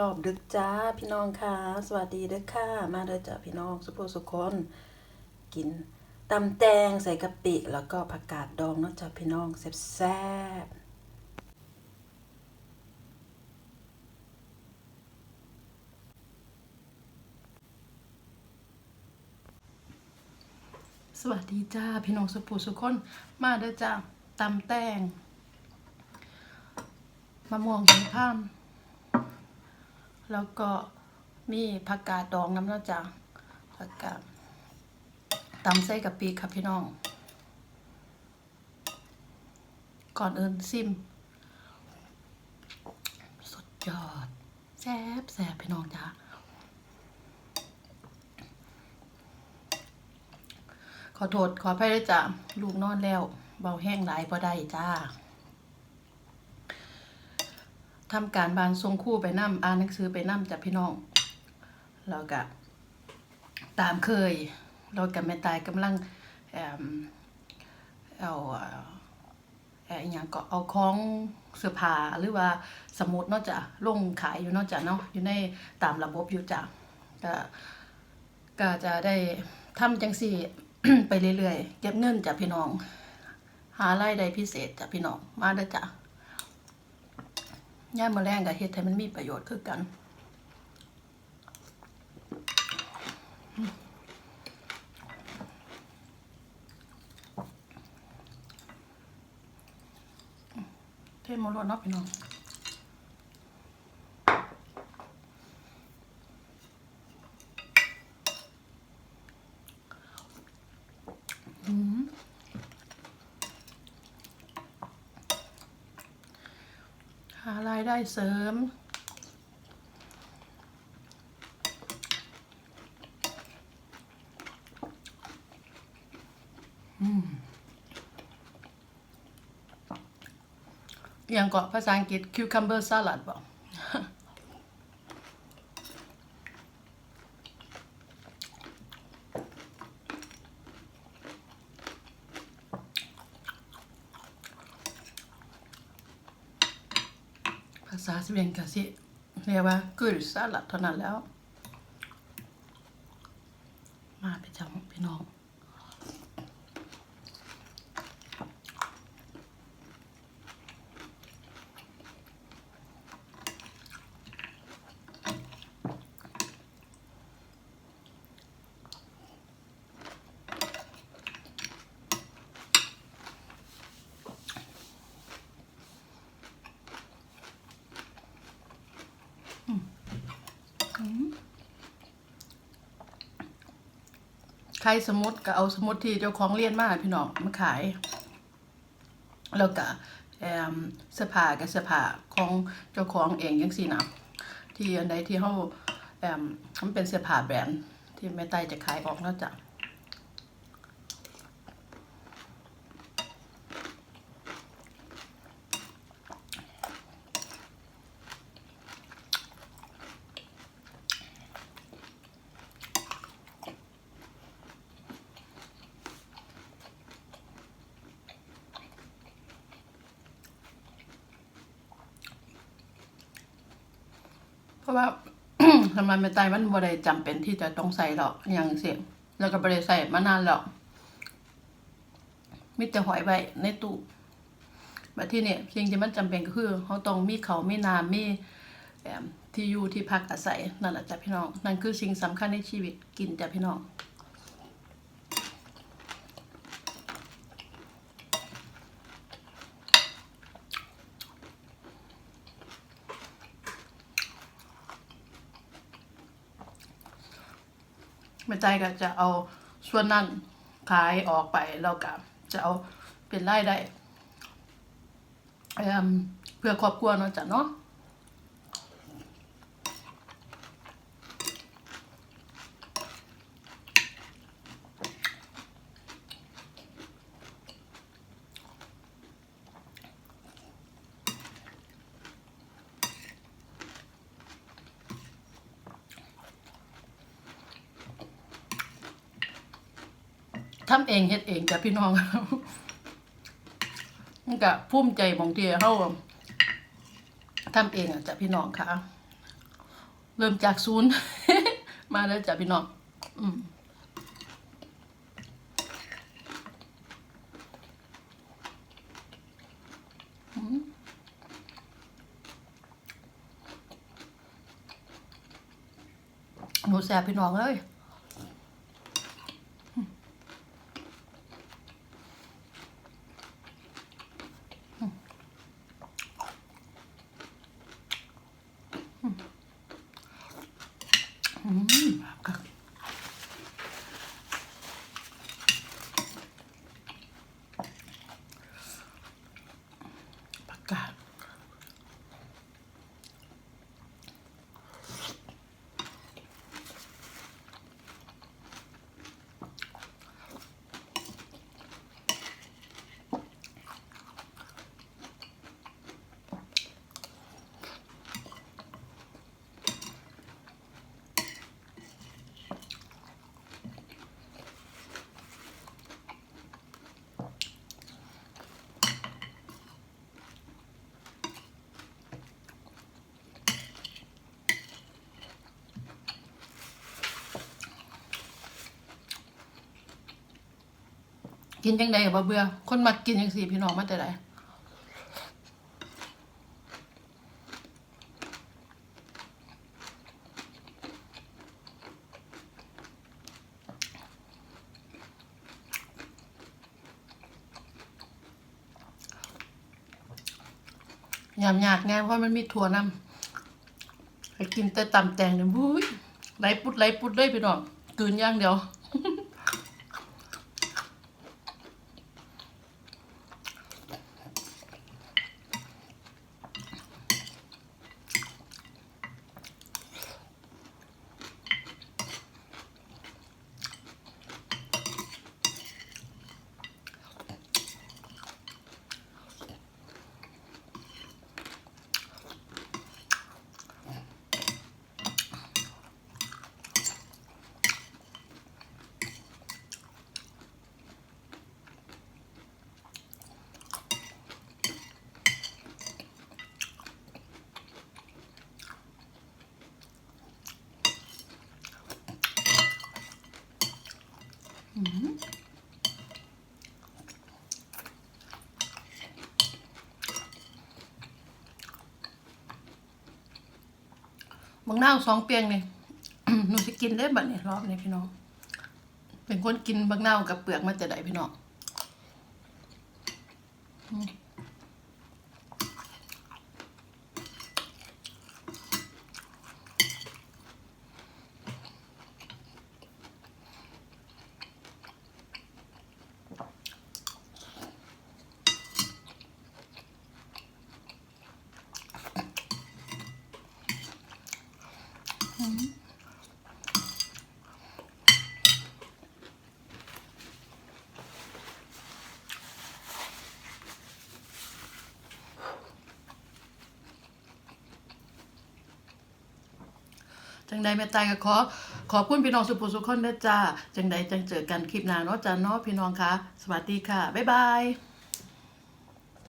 รอบดึกจ้าพี่น้องค่ะสวัสดีเด้อค่ะ มาเด้อจ้าพี่น้องสุภสุคนกินตำแตงใส่กะปิ แล้วก็ผักกาดดองเนาะจ้าพี่น้องแซ่บสวัสดีจ้าพี่น้องสุภสุคนมาเด้อจ้าตำแตงมะม่วงหิมพานต์ แล้วก็มีผักกาดดองน้ำเนาะจ้ะผักกาดตำไส้กับปีครับพี่น้อง ก่อนอื่นซิม สุดยอดแซ่บแซ่บพี่น้องจ้ะขอโทษขออภัยด้วยจ้ะลูกนอนแล้ว เบาแห้งหลายพอได้จ้า ทำการบานทรงคู่ไปนั่อ่านหนังสือไปนั่จ้ะพี่น้องแล้วก็ตามเคย เรากับแม่ตายกำลังแอมเอาเอ่อเอ่อย่างก็เอาของเสื้อผ้าหรือว่าสมุดนาะจ้ะลงขายอยู่นาะจ้ะเนาะอยู่ในตามระบบอยู่จ้ะก็ก็จะได้ทำจังสี่ไปเรื่อยๆ เก็บเงินจ้ะพี่น้อง หารายได้พิเศษจ้ะพี่น้องมาเด้จ้ะ ย่ามมาแรงกับเฮ็ดให้มันมีประโยชน์คือกัน เทมรวดเนาะพี่น้อง หารายได้เสริม อย่างก็ภาษาอังกฤษ cucumber salad บอก ภาษาสวีเดนก็สิเรียกว่ากุลสลัดเท่านั้นแล้ว มาไปจังพี่น้อง ใครสมมติก็เอาสมมติที่เจ้าของเรียนมาพี่น้องมาขาย แล้วก็แอมเสื้อผ้ากับเสื้อผ้าของเจ้าของเองยังสี่นะที่อันใดที่เขาแอมมันเป็นเสื้อผ้าแบรนด์ที่แม่ไต้จะขายออกนอกจาก เพราะว่าทำหรับเมตไตมันบ่ได้จำเป็นที่จะต้องใส่หรอกอย่างเสียแล้วก็บ่ได้ใส่มานานหรอกมีแต่หอยไว้ในตู้แบบที่เนี่ยสิ่งที่มันจำเป็นก็คือเขาต้องมีเขามีน้ำมีที่อยู่ที่พักอาศัยนั่นแหละจ้ะพี่น้อง นั่นคือสิ่งสำคัญในชีวิตกินจ้ะพี่น้อง แม่ใจก็จะเอาส่วนนั้นขายออกไปแล้วก็จะเอาเป็นรายได้เเพื่อครอบครัวเนาะจ้ะเนาะ ทำเองเฮ็ดเองจ้ะพี่น้องมันก็ภูมิใจบางทีเฮาทำเองอะจ้ะพี่น้องค่ะ เริ่มจากศูนย์มาแล้วจ้ะพี่น้อง อืมหนูแสบพี่น้องเลย กินจังใดกับบเบื่อ คนมักกินจังสี่พี่น้องมาแต่ใดยำยากไงเพราะมันมีถั่วนำให้กินแต่ตำแตงเนี่ยบุ้ยไหลปุดไหลปุดเลยพี่น้องกืนย่างเดียว บางนาวสองเปียงนี่หนูจะกินได้บัดเนี่ยรอบนี้พี่น้อง เป็นคนกินบางนาวกับเปลือกมาแต่ใดพี่น้อง จังใดแม่ตายก็ขอขอบคุณพี่น้องสุภูสุขคนนะจ้าจังใดจังเจอกันคลิปหน้าเนาะจ้าเนาะพี่น้องคะสวัสดีค่ะ บ๊ายบาย